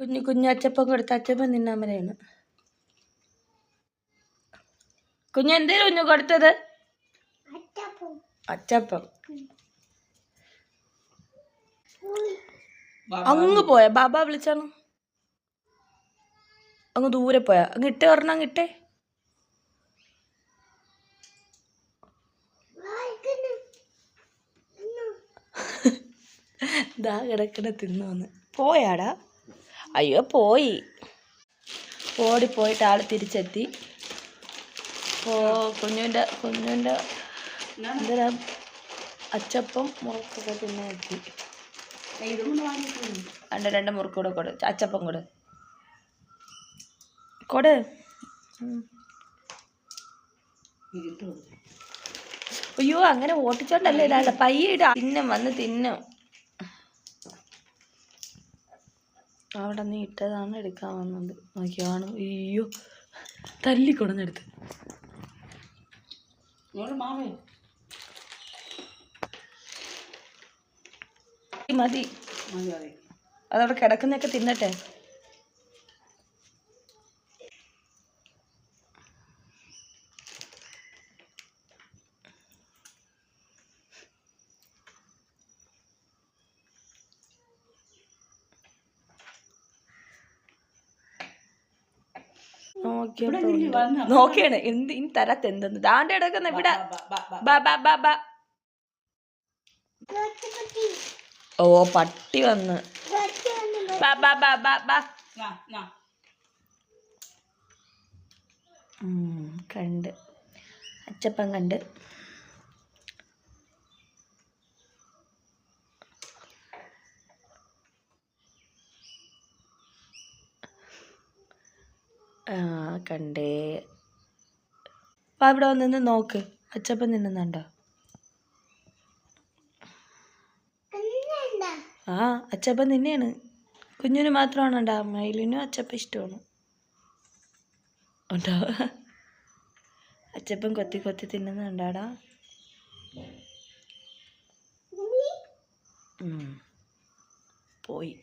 കുഞ്ഞു കുഞ്ഞച്ചപ്പം കൊടുത്ത അച്ചപ്പം തിന്നാൻ വരെയാണ് കുഞ്ഞു എന്തേലും കുഞ്ഞു കൊടുത്തത്? അച്ചപ്പം. അങ്ങ് പോയ ബാബ വിളിച്ചാണ്? അങ്ങ് ദൂരെ പോയ. അങ്ങ് ഇട്ടേ ഒരെണ്ണം അങ്ങ് ഇട്ടേ. ദാ കിടക്കണ തിന്നോന്ന്. പോയാടാ. അയ്യോ പോയി. ഓടിപ്പോയിട്ട് ആൾ തിരിച്ചെത്തി. ഓ കുഞ്ഞുവിന്റെ കുഞ്ഞുവിന്റെ എന്താ അച്ചപ്പം മുറുക്കൊക്കെ തിന്നെ എത്തി. രണ്ട് രണ്ട് മുറുക്ക് കൂടെ കൊടു. അച്ചപ്പം കൊടു. കൊട്. അയ്യോ അങ്ങനെ ഓട്ടിച്ചോണ്ടല്ലേ ഇടാണ്ട പയ്യ ഇടാ. തിന്നും വന്ന് തിന്നും. അവിടെ നിന്ന് ഇട്ടതാണ് എടുക്കാൻ വന്നത്. നോക്കിയാണ്. അയ്യോ. തല്ലിക്കൊടുന്നെടുത്ത് മതി. അതവിടെ കിടക്കുന്നൊക്കെ തിന്നട്ടെ. നോക്കിയാണ് എന്ത് ഇനി തരാത്ത എന്തെന്ന്. ദാണ്ട എടുക്കുന്ന ഇവിടെ. ഓ പട്ടി വന്ന്. കണ്ട്. അച്ചപ്പം കണ്ട്. കണ്ടേ. വാ ഇവിടെ വന്ന് നോക്ക്. അച്ചപ്പൻ തിന്നുന്നുണ്ടോ? ആ അച്ചപ്പൻ തന്നെയാണ്. കുഞ്ഞിന് മാത്രമാണ് ഉണ്ടാ മയിലിനും അച്ചപ്പൻ ഇഷ്ടമാണ്. ഉണ്ടോ? അച്ചപ്പൻ കൊത്തി കൊത്തി തിന്നുന്നുണ്ടാടാ. പോയി.